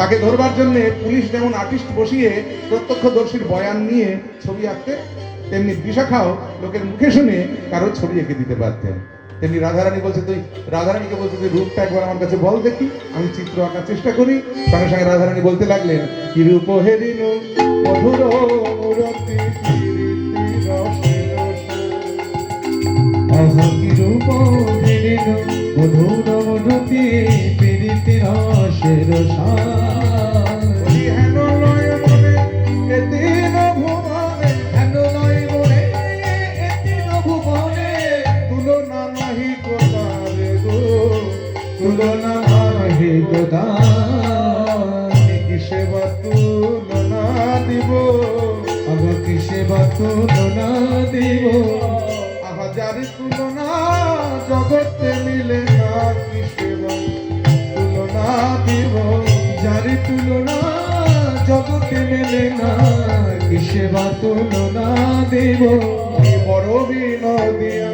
তাকে ধরবার জন্য পুলিশ যেমন আর্টিস্ট বসিয়ে প্রত্যক্ষদর্শীর বয়ান নিয়ে ছবি আঁকতে তেমনি বিশাখাও লোকের মুখে শুনে কারও ছবি এঁকে দিতে পারতেন তেমনি রাধারানী বলছে, তুই রাধারানীকে বলছে, তুই রূপটা একবার আমার কাছে বল দেখি, আমি চিত্র আঁকার চেষ্টা করি সঙ্গে সঙ্গে রাধারানী বলতে লাগলেন, কি রূপ হেরিনু মধুর কীর্তি রসে রসে। তুলনা হে গোদান কি সেবা তুলনা দিব আগ কিসে বা তুলনা দিব। হাজার তুলনা জগতে মিলে না কি সেবা তুলনা দিব। যারে তুলনা জগতে মেলে না কিসে বা তুলনা দেব। বড় বিনোদিয়া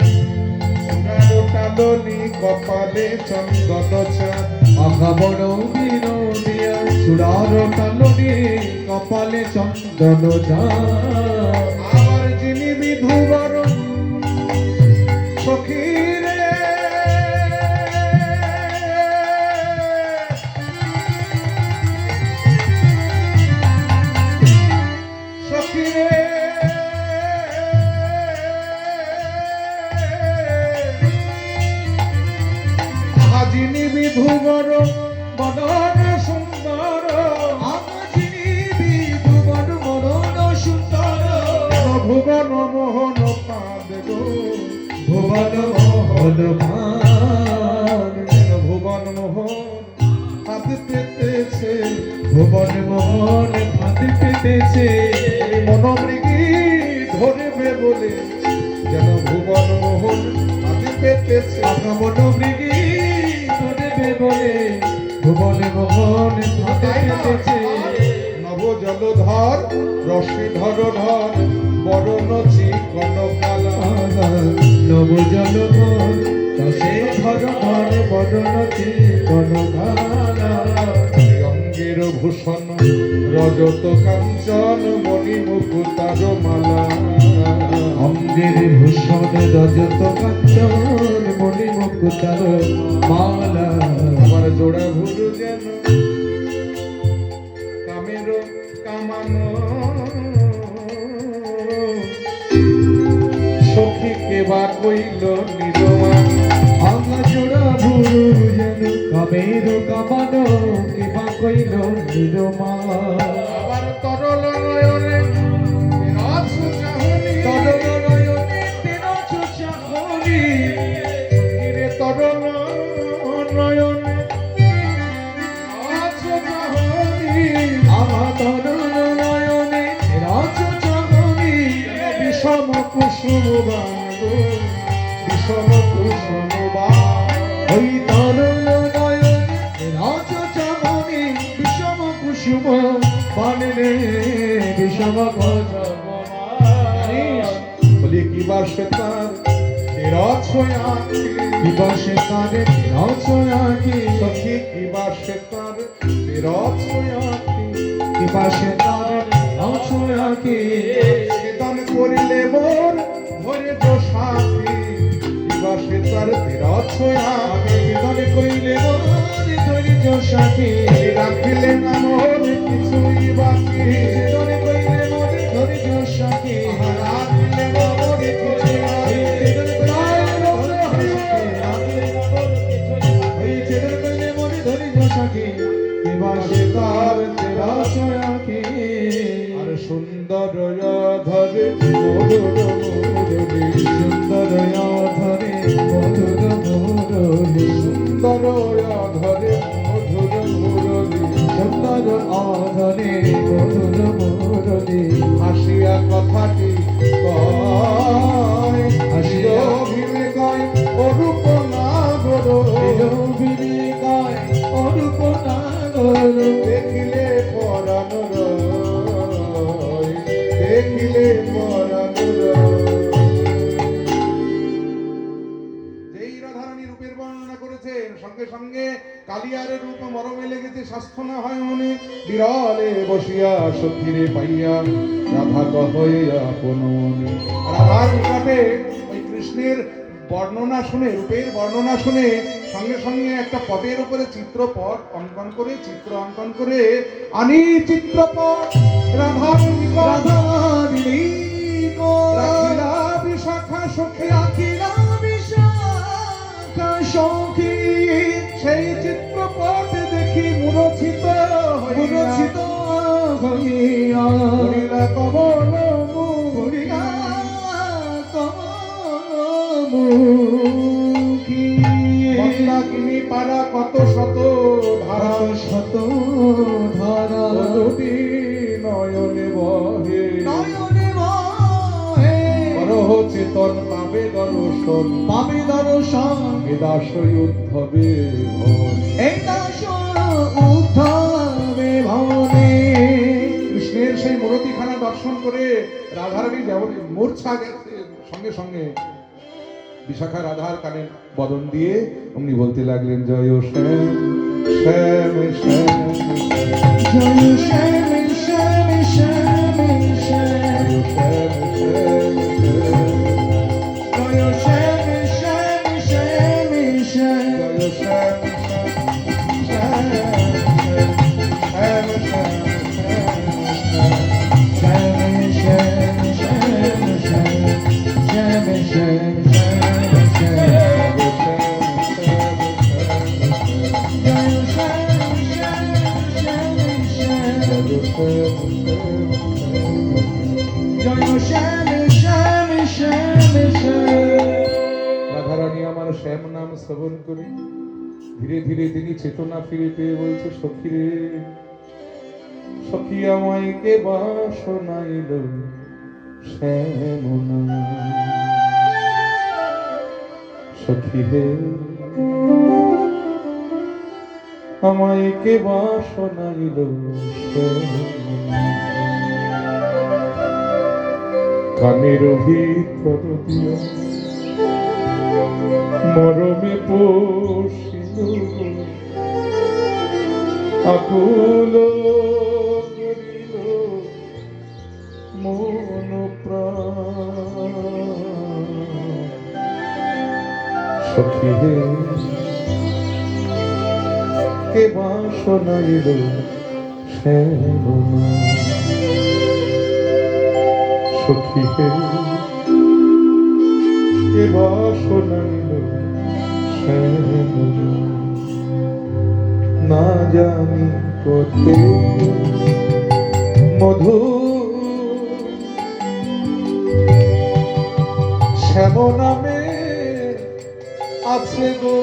কালনি কপালে চন্দন চাঁদ। আঁকা বড় বিনোদিয়া চূড়ার কালনে কপালে চন্দন যা আমার যিনি বিধুবর সখীরে ভুবন মোহন ভুবন মোহন হাত পেতেছে ভুবন মোহন ফাঁদি পেতেছে মনোমৃগী ধরবে বলে যেন ভুবন মোহন হাত পেতেছে আঁকা মন মৃগী ধরবে বলে ভুবন মোহন ফাঁদি পেতেছে নব জলধর রসে ধর ধর বরণ চিকন কালা নব জলধর দশে ধর ধর বদনতি কোন গালা অঙ্গের ভূষণ রজত কাঞ্চন মণি মুকুতার মালা অঙ্গের ভূষণ রজত কাঞ্চন জোড়া ভুরু যেন কামের কামানো সখীকে কইল নিরমান ভাঙা জোড়া ভুরু যেন কামের কামানো কিবা কইল নিরমা আবার তরল নয়নে আমার নয়নে তেরছ চাহনি। বিষম কুসুম বলি, কি বাসে তার তেরা ছোয়া দিবসে কারে তেরছ আকি? সখী, কি বাসে তার তেরা ছোয়া দিবসে কারে তেরছ আকি? নিদান করিলে মোর ভরে দোষাতি কি বাসে তার তেরা ছোয়া নিধন কইলে মনে ধৈর্য সাথী রাখিলে না মোর কিছুই বাকি? মুরলী হাসিয়া কথাটি কয়। সঙ্গে রূপ মরমে লেগেছে স্বাস্থ্য না হয় মনে বিরলে বসিয়া সখীরে পাইয়া রাধা কহয়ে আপন মনে রাধার নিকটে ওই কৃষ্ণের বর্ণনা শুনে রূপের বর্ণনা শুনে সঙ্গে সঙ্গে একটা পটের উপরে চিত্রপট অঙ্কন করে চিত্র অঙ্কন করে আনি চিত্রপট রাধার রাখিলা বিশাখা সখী কমুখী মন্দাকিনী পারা কত শত ধারা। শত ধারা। দুটি নয়নে বহে। নয়নে বহে। করহ চেতন পাবে দর্শন। পাবে দর্শন। বেদাশয় উদ্ধবে এই দাস উদ্ধাবে দর্শন করে রাধারানী যেমন মূর্ছা গেছে সঙ্গে সঙ্গে বিশাখা রাধার কানে বদন দিয়ে অমনি বলতে লাগলেন জয় শ্যাম শ্যাম শ্যাম জয় শ্যাম শ্রবণ করে। ধীরে ধীরে তিনি চেতনা ফিরে পেয়ে বলছে, সখী রে, সখী আমায় কে বাসনাইল শ্যাম নাম। সখী হে, আমায় কে বাসনাইল কানের ভিতর দিয়া মরমে পোষিল। আকুল মন সখী হে কে বাসনাইল সখী হে কে বাসনাইল না জানি কোথে মধু শ্যাম নামে আছে গো।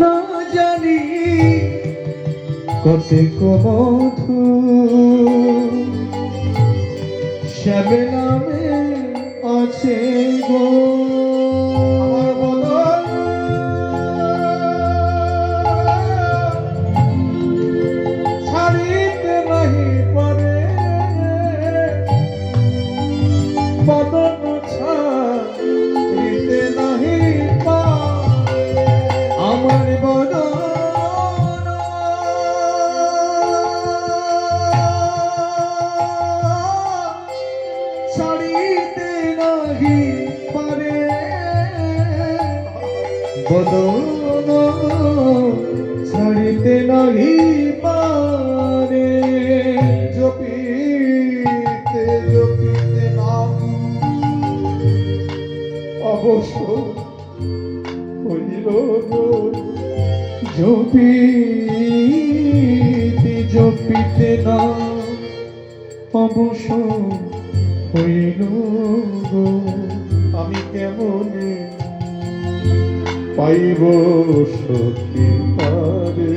না জানি কতেক মধু শ্যাম নামে সেই গো বদন ছাড়িতে নাহি পারে। জপিতে জপিতে নাম অবশ্য হইল। জপিতে জপিতে না। অবশ্য হইল আমি কেমনে পাইব সখী পারে।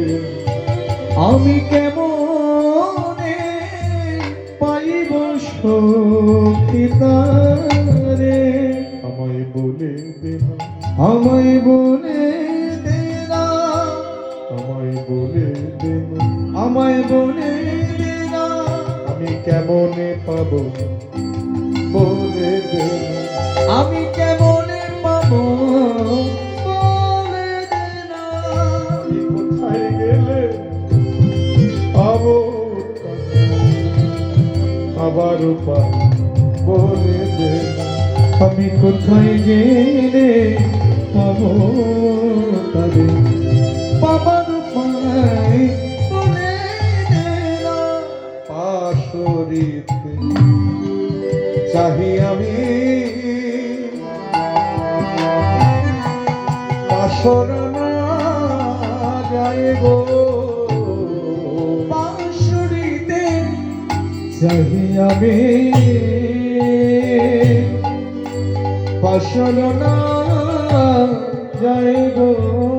আমি কেমন পাইব বলে দেনা আমায় বলে দে না। আমায় বলে বলে আমি কেমনে পাবো? বলে আমি কেমনে পাবার উপায় বলে দে। আমি কোথায় গেলে পাবো তারে? পাবার উপায় বলে দে পাশরিতে। চাহি আমি পাশর না গো। চাহি আমি। ফসল না গো